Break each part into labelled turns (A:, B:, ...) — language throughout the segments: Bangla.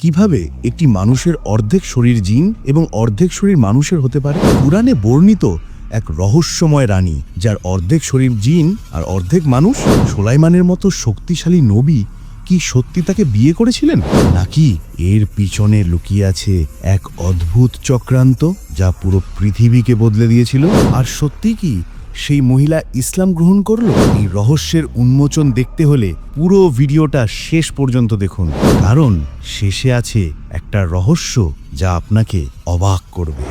A: কীভাবে একটি মানুষের অর্ধেক শরীর জিন এবং অর্ধেক শরীর মানুষের হতে পারে? পুরাণে বর্ণিত এক রহস্যময় রানী, যার অর্ধেক শরীর জিন আর অর্ধেক মানুষ? সোলাইমানের মতো শক্তিশালী নবী কি সত্যি তাকে বিয়ে করেছিলেন? নাকি এর পিছনে লুকিয়ে আছে এক অদ্ভুত চক্রান্ত, যা পুরো পৃথিবীকে বদলে দিয়েছিল? আর সত্যি কি সেই মহিলা ইসলাম গ্রহণ করল? এই রহস্যের উন্মোচন দেখতে হলে পুরো ভিডিওটা শেষ পর্যন্ত দেখুন। কারণ শেষে আছে একটা রহস্য যা আপনাকে অবাক করবে।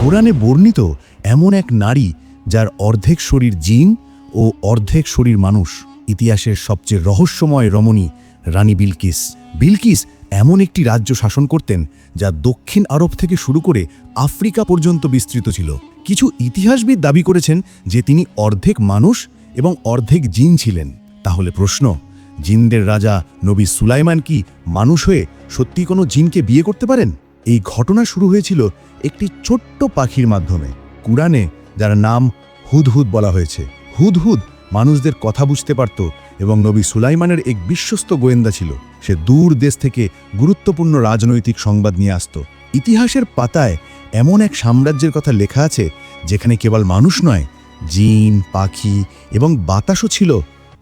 A: কোরআনে বর্ণিত এমন এক নারী যার অর্ধেক শরীর জিন ও অর্ধেক শরীর মানুষ। ইতিহাসের সবচেয়ে রহস্যময় রমণী রানী বিলকিস। বিলকিস এমন একটি রাজ্য শাসন করতেন যা দক্ষিণ আরব থেকে শুরু করে আফ্রিকা পর্যন্ত বিস্তৃত ছিল। কিছু ইতিহাসবিদ দাবি করেছেন যে তিনি অর্ধেক মানুষ এবং অর্ধেক জিন ছিলেন। তাহলে প্রশ্ন, জিনদের রাজা নবী সুলাইমান কি মানুষ হয়ে সত্যি কোনো জিনকে বিয়ে করতে পারেন? এই ঘটনা শুরু হয়েছিল একটি ছোট্ট পাখির মাধ্যমে। কুরআনে, যার নাম হুদহুদ বলা হয়েছে। হুদহুদ মানুষদের কথা বুঝতে পারত এবং নবী সুলাইমানের এক বিশ্বস্ত গোয়েন্দা ছিল। সে দূর দেশ থেকে গুরুত্বপূর্ণ রাজনৈতিক সংবাদ নিয়ে আসত। ইতিহাসের পাতায় এমন এক সাম্রাজ্যের কথা লেখা আছে, যেখানে কেবল মানুষ নয়, জিন, পাখি এবং বাতাসও ছিল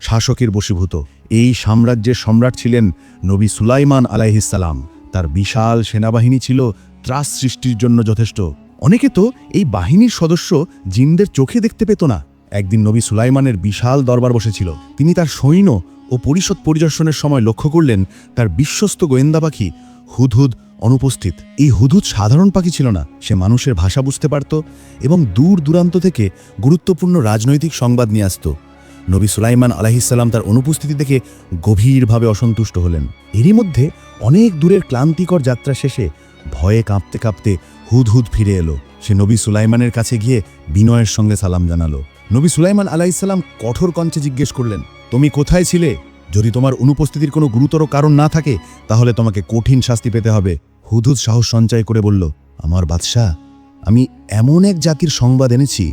A: শাসকের বশীভূত। এই সাম্রাজ্যের সম্রাট ছিলেন নবী সুলাইমান আলাইহিসাল্লাম তার বিশাল সেনাবাহিনী ছিল ত্রাস সৃষ্টির জন্য যথেষ্ট। অনেকে তো এই বাহিনীর সদস্য জিনদের চোখে দেখতে পেত না। একদিন নবী সুলাইমানের বিশাল দরবার বসেছিল। তিনি তার সৈন্য ও পরিষদ পরিদর্শনের সময় লক্ষ্য করলেন, তার বিশ্বস্ত গোয়েন্দা পাখি হুদহুদ অনুপস্থিত। এই হুদহুদ সাধারণ পাখি ছিল না, সে মানুষের ভাষা বুঝতে পারত এবং দূর দূরান্ত থেকে গুরুত্বপূর্ণ রাজনৈতিক সংবাদ নিয়ে আসত। নবী সুলাইমান আলাহিসাল্লাম তার অনুপস্থিতি দেখে গভীরভাবে অসন্তুষ্ট হলেন। এরই মধ্যে অনেক দূরের ক্লান্তিকর যাত্রা শেষে ভয়ে কাঁপতে কাঁপতে হুদহুদ ফিরে এলো। সে নবী সুলাইমানের কাছে গিয়ে বিনয়ের সঙ্গে সালাম জানালো। নবী সুলাইমান আলাইসাল্লাম কঠোর কঞ্চে জিজ্ঞেস করলেন, তুমি কোথায় ছিলে? যদি তোমার অনুপস্থিতির কোনো গুরুতর কারণ না থাকে, তাহলে তোমাকে কঠিন শাস্তি পেতে হবে। হুদহুদ সাহস সঞ্চয় করে বলল, আমার বাদশাহ, আমি এমন এক জাতির সংবাদ এনেছি,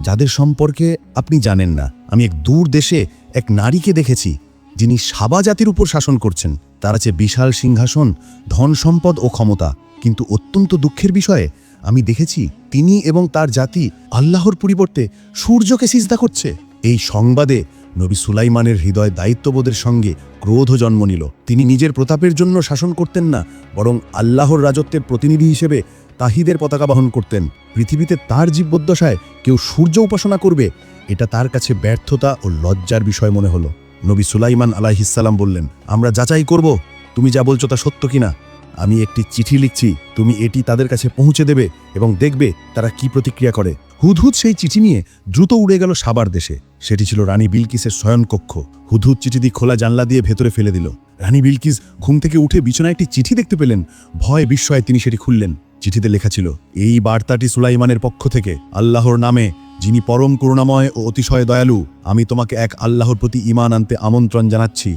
A: যাদের সম্পর্কে আপনি জানেন না। আমি এক দূর দেশে এক নারীকে দেখেছি, যিনি সাবা জাতির উপর শাসন করছেন। তার আছে বিশাল সিংহাসন, ধন সম্পদ ও ক্ষমতা। কিন্তু অত্যন্ত দুঃখের বিষয়ে আমি দেখেছি তিনি এবং তার জাতি আল্লাহর পরিবর্তে সূর্যকে সিজদা করছে। এই সংবাদে নবী সুলাইমানের হৃদয় দায়িত্ববোধের সঙ্গে ক্রোধ জন্ম নিল। তিনি নিজের প্রতাপের জন্য শাসন করতেন না, বরং আল্লাহর রাজত্বের প্রতিনিধি হিসেবে তাহিদের পতাকা বহন করতেন। পৃথিবীতে তার জীবদ্দশায় কেউ সূর্য উপাসনা করবে, এটা তার কাছে ব্যর্থতা ও লজ্জার বিষয় মনে হলো। নবী সুলাইমান আলাইহিসাল্লাম বললেন, আমরা যাচাই করব, তুমি যা বলছো তা সত্য কিনা? আমি একটি চিঠি লিখছি, তুমি এটি তাদের কাছে পৌঁছে দেবে এবং দেখবে তারা কি প্রতিক্রিয়া করে। হুদহুদ সেই চিঠি নিয়ে দ্রুত উড়ে গেল সাবার দেশে। সেটি ছিল রানী বিলকিসের শয়নকক্ষ। হুদহুদ চিঠিটি খোলা জানলা দিয়ে ভেতরে ফেলে দিল। রানী বিলকিস ঘুম থেকে উঠে বিছানায় একটি চিঠি দেখতে পেলেন। ভয় বিস্ময়ে তিনি সেটি খুললেন। চিঠিতে লেখা ছিল, এই বার্তাটি সুলাইমানের পক্ষ থেকে, আল্লাহর নামে, যিনি পরম করুণাময় ও অতিশয় দয়ালু, আমি তোমাকে এক আল্লাহর প্রতি ইমান আনতে আমন্ত্রণ জানাচ্ছি।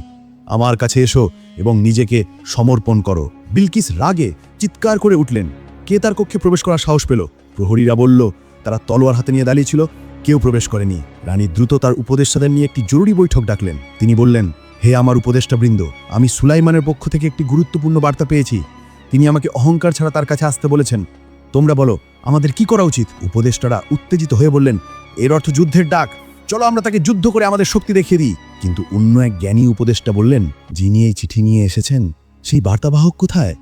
A: আমার কাছে এসো এবং নিজেকে সমর্পণ করো। বিলকিস রাগে চিৎকার করে উঠলেন। কে তার কক্ষে প্রবেশ করার সাহস পেল? প্রহরীরা বলল, তারা তলোয়ার হাতে নিয়ে দাঁড়িয়েছিল কেউ প্রবেশ করেনি। রানী দ্রুত তার উপদেষ্টাদের নিয়ে একটি জরুরি বৈঠক ডাকলেন। তিনি বললেন, হে আমার উপদেষ্টাবৃন্দ আমি সুলাইমানের পক্ষ থেকে একটি গুরুত্বপূর্ণ বার্তা পেয়েছি। তিনি আমাকে অহংকার ছাড়া তার কাছে আসতে বলেছেন। তোমরা বলো, আমাদের কি করা উচিত? উপদেষ্টারা উত্তেজিত হয়ে বললেন, এর অর্থ যুদ্ধের ডাক। চলো আমরা তাকে যুদ্ধ করে আমাদের শক্তি দেখিয়ে দিই। কিন্তু অন্য এক জ্ঞানী উপদেষ্টা বললেন, যিনি এই চিঠি নিয়ে এসেছেন সেই বার্তাবাহক কোথায়?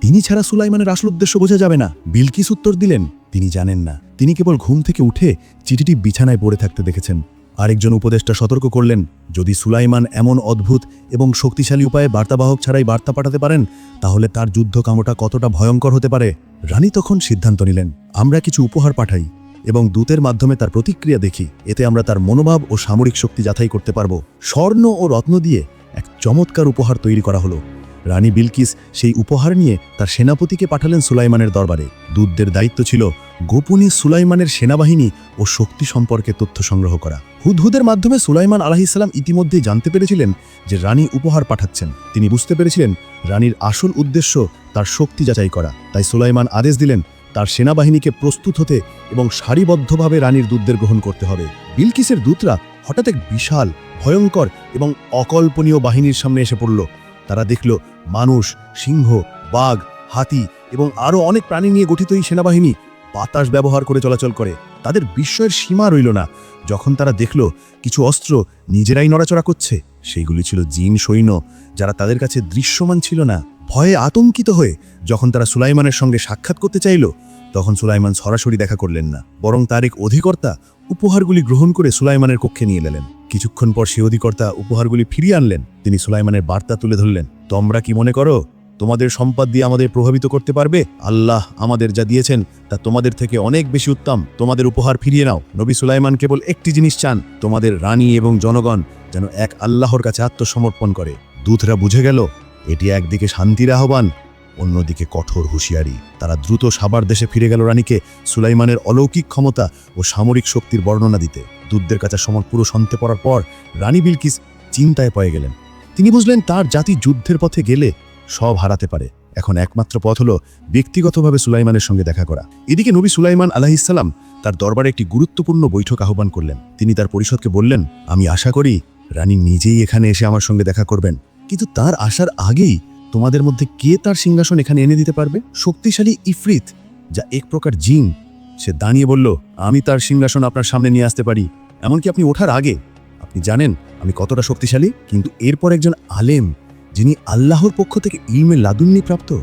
A: তিনি ছাড়া সুলাইমানের আসল উদ্দেশ্য বোঝা যাবে না। বিলকিস উত্তর দিলেন, তিনি জানেন না। তিনি কেবল ঘুম থেকে উঠে চিঠিটি বিছানায় পড়ে থাকতে দেখেছেন। আরেকজন উপদেষ্টা সতর্ক করলেন, যদি সুলাইমান এমন অদ্ভুত এবং শক্তিশালী উপায়ে বার্তাবাহক ছাড়াই বার্তা পাঠাতে পারেন, তাহলে তার যুদ্ধ কামটা কতটা ভয়ঙ্কর হতে পারে? রানী তখন সিদ্ধান্ত নিলেন, আমরা কিছু উপহার পাঠাই এবং দূতের মাধ্যমে তার প্রতিক্রিয়া দেখি। এতে আমরা তার মনোভাব ও সামরিক শক্তি যাচাই করতে পারব। স্বর্ণ ও রত্ন দিয়ে এক চমৎকার উপহার তৈরি করা হলো। রানী বিলকিস সেই উপহার নিয়ে তার সেনাপতিকে পাঠালেন সুলাইমানের দরবারে। দূতদের দায়িত্ব ছিল গোপনে সুলাইমানের সেনাবাহিনী ও শক্তি সম্পর্কে তথ্য সংগ্রহ করা। হুদহুদের মাধ্যমে সুলাইমান আলাহিসাল্লাম ইতিমধ্যেই জানতে পেরেছিলেন যে রানী উপহার পাঠাচ্ছেন। তিনি বুঝতে পেরেছিলেন রানীর আসল উদ্দেশ্য তার শক্তি যাচাই করা। তাই সুলাইমান আদেশ দিলেন তার সেনাবাহিনীকে প্রস্তুত হতে এবং সারিবদ্ধভাবে রানীর দূতদের গ্রহণ করতে হবে। বিলকিসের দূতরা হঠাৎ এক বিশাল, ভয়ঙ্কর এবং অকল্পনীয় বাহিনীর সামনে এসে পড়ল। তারা দেখল মানুষ, সিংহ, বাঘ, হাতি এবং আরও অনেক প্রাণী নিয়ে গঠিত এই সেনাবাহিনী বাতাস ব্যবহার করে চলাচল করে। তাদের বিস্ময়ের সীমা রইল না। যখন তারা দেখল কিছু অস্ত্র নিজেরাই নড়াচড়া করছে, সেইগুলি ছিল জিন সৈন্য, যারা তাদের কাছে দৃশ্যমান ছিল না। ভয়ে আতঙ্কিত হয়ে যখন তারা সুলাইমানের সঙ্গে সাক্ষাৎ করতে চাইল, তখন সুলাইমান সরাসরি দেখা করলেন না, বরং তার এক অধিকর্তা উপহারগুলি গ্রহণ করে সুলাইমানের কক্ষে নিয়ে এলেন কিছুক্ষণ পর সে অধিকর্তা উপহারগুলি ফিরিয়ে আনলেন। তিনি সুলাইমানের বার্তা তুলে ধরলেন, তোমরা কি মনে করো, তোমাদের সম্পদ দিয়ে আমাদের প্রভাবিত করতে পারবে? আল্লাহ আমাদের যা দিয়েছেন, তা তোমাদের থেকে অনেক বেশি উত্তম। তোমাদের উপহার ফিরিয়ে নাও। নবী সুলাইমান কেবল একটি জিনিস চান, তোমাদের রানী এবং জনগণ যেন এক আল্লাহর কাছে আত্মসমর্পণ করে। দূতরা বুঝে গেল, এটি একদিকে শান্তির আহ্বান, অন্যদিকে কঠোর হুঁশিয়ারি। তারা দ্রুত সাবার দেশে ফিরে গেল রানীকে সুলাইমানের অলৌকিক ক্ষমতা ও সামরিক শক্তির বর্ণনা দিতে। দূতদের কাছে সমর পুরো সন্তে পড়ার পর রানী বিলকিস চিন্তায় পয়ে গেলেন। তিনি বুঝলেন তার জাতি যুদ্ধের পথে গেলে সব হারাতে পারে। এখন একমাত্র পথ হলো ব্যক্তিগতভাবে সুলাইমানের সঙ্গে দেখা করা। এদিকে নবী সুলাইমান আলাহিসাল্লাম তার দরবারে একটি গুরুত্বপূর্ণ বৈঠক আহ্বান করলেন। তিনি তার পরিষদকে বললেন, আমি আশা করি রানী নিজেই এখানে এসে আমার সঙ্গে দেখা করবেন। কিন্তু তার আসার আগেই তোমাদের মধ্যে কে তার সিংহাসন এখানে এনে দিতে পারবে? শক্তিশালী ইফরিত, যা এক প্রকার জিন সে দাঁড়িয়ে বলল, আমি তার সিংহাসন আপনার সামনে নিয়ে আসতে পারি। এমনকি আপনি ওঠার আগে। আপনি জানেন, আমি কতটা শক্তিশালী, কিন্তু এরপর একজন আলেম, যিনি আল্লাহর পক্ষ থেকে ইলমে লাদুন্নি প্রাপ্ত।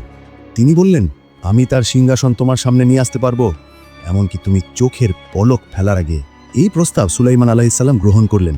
A: তিনি বললেন, আমি তার সিংহাসন তোমার সামনে নিয়ে আসতে পারব। এমনকি তুমি চোখের পলক ফেলার আগে। এই প্রস্তাব সুলাইমান আলাহিসাল্লাম গ্রহণ করলেন।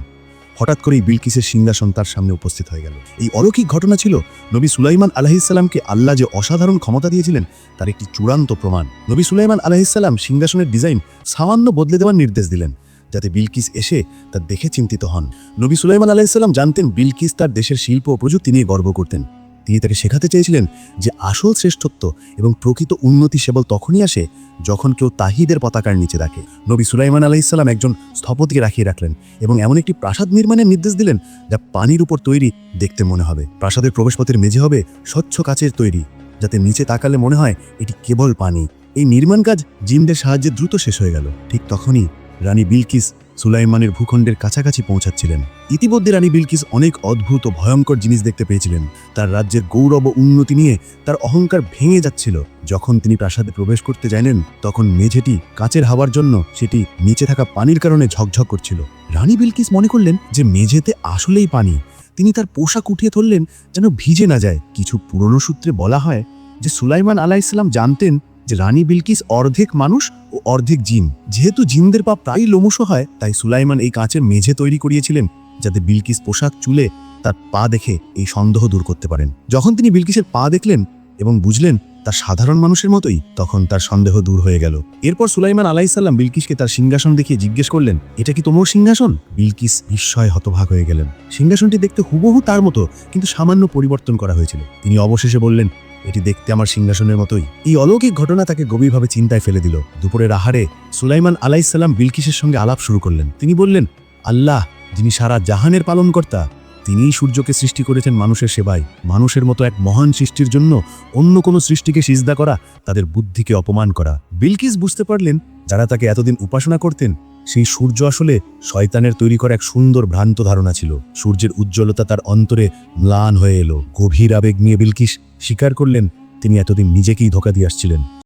A: হঠাৎ করেই বিলকিসের সিংহাসন তার সামনে উপস্থিত হয়ে গেল। এই অলৌকিক ঘটনা ছিল নবী সুলাইমান আলাহিসাল্লামকে আল্লাহ যে অসাধারণ ক্ষমতা দিয়েছিলেন, তার একটি চূড়ান্ত প্রমাণ। নবী সুলাইমান আলাহিসাল্লাম সিংহাসনের ডিজাইন সামান্য বদলে দেওয়ার নির্দেশ দিলেন, যাতে বিলকিস এসে তা দেখে চিন্তিত হন। নবী সুলাইমান আলাহিসাল্লাম জানতেন বিলকিস তার দেশের শিল্প ও প্রযুক্তি নিয়ে গর্ব করতেন। তিনি তাকে শেখাতে চেয়েছিলেন যে আসল শ্রেষ্ঠত্ব এবং প্রকৃত উন্নতি সেবল তখনই আসে যখন কেউ তাহিদের পতাকার নিচে রাখে নবী সুলাইমান আলাইসাল্লাম একজন স্থপতিকে রাখিয়ে রাখলেন এবং এমন একটি প্রাসাদ নির্মাণের নির্দেশ দিলেন যা পানির উপর তৈরি দেখতে মনে হবে। প্রাসাদের প্রবেশপথের মেঝে হবে স্বচ্ছ কাচের তৈরি, যাতে নিচে তাকালে মনে হয় এটি কেবল পানি। এই নির্মাণ কাজ জিমদের সাহায্যে দ্রুত শেষ হয়ে গেল। ঠিক তখনই রানী বিলকিস সুলাইমানের ভূখণ্ডের কাছাকাছি পৌঁছাচ্ছিলেন। ইতিমধ্যে রানী বিলকিস অনেক অদ্ভুত ও ভয়ঙ্কর জিনিস দেখতে পেয়েছিলেন। তার রাজ্যের গৌরব ও উন্নতি নিয়ে তার অহংকার ভেঙে যাচ্ছিল। যখন তিনি প্রাসাদে প্রবেশ করতে জানেন তখন মেঝেটি কাচের হাওয়ার জন্য সেটি নিচে থাকা পানির কারণে ঝকঝক করছিল। রানী বিলকিস মনে করলেন যে মেঝেতে আসলেই পানি। তিনি তার পোশাক উঠিয়ে ধরলেন যেন ভিজে না যায়। কিছু পুরনো সূত্রে বলা হয় যে সুলাইমান আলাইসাল্লাম জানতেন যে রানী বিলকিস অর্ধেক মানুষ ও অর্ধেক জিন। যেহেতু জিনদের পা প্রায়ই লোমশ হয়, তাই সুলাইমান এই কাঁচের মেঝে তৈরি করিয়েছিলেন। যাতে বিলকিস পোশাক চুলে তার পা দেখে এই সন্দেহ দূর করতে পারেন। যখন তিনি বিলকিসের পা দেখলেন এবং বুঝলেন তার সাধারণ মানুষের মতোই, তখন তার সন্দেহ দূর হয়ে গেল। এরপর সুলাইমান আলাইসাল্লাম বিলকিসকে তার সিংহাসন দেখিয়ে জিজ্ঞেস করলেন, এটা কি তোমার সিংহাসন? বিলকিস বিস্ময়ে হতভাগ হয়ে গেলেন। সিংহাসনটি দেখতে হুবহু তার মতো, কিন্তু সামান্য পরিবর্তন করা হয়েছিল। তিনি অবশেষে বললেন, এটি দেখতে আমার সিংহাসনের মতোই। এই অলৌকিক ঘটনা তাকে গভীরভাবে চিন্তায় ফেলে দিল। দুপুরের আহারে সুলাইমান আলাইসাল্লাম বিলকিসের সঙ্গে আলাপ শুরু করলেন। তিনি বললেন, আল্লাহ যিনি সারা জাহানের পালনকর্তা, তিনিই সূর্যকে সৃষ্টি করেছেন মানুষের সেবায়। মানুষের মতো এক মহান সৃষ্টির জন্য অন্য কোনো সৃষ্টিকে সিজদা করা, তাদের বুদ্ধিকে অপমান করা। বিলকিস বুঝতে পারলেন, যারা তাকে এতদিন উপাসনা করতেন, সেই সূর্য আসলে শয়তানের তৈরি করা এক সুন্দর ভ্রান্ত ধারণা ছিল। সূর্যের উজ্জ্বলতা তার অন্তরে ম্লান হয়ে এলো। গভীর আবেগ নিয়ে বিলকিস স্বীকার করলেন, তিনি এতদিন নিজেকেই ধোকা দিয়ে আসছিলেন।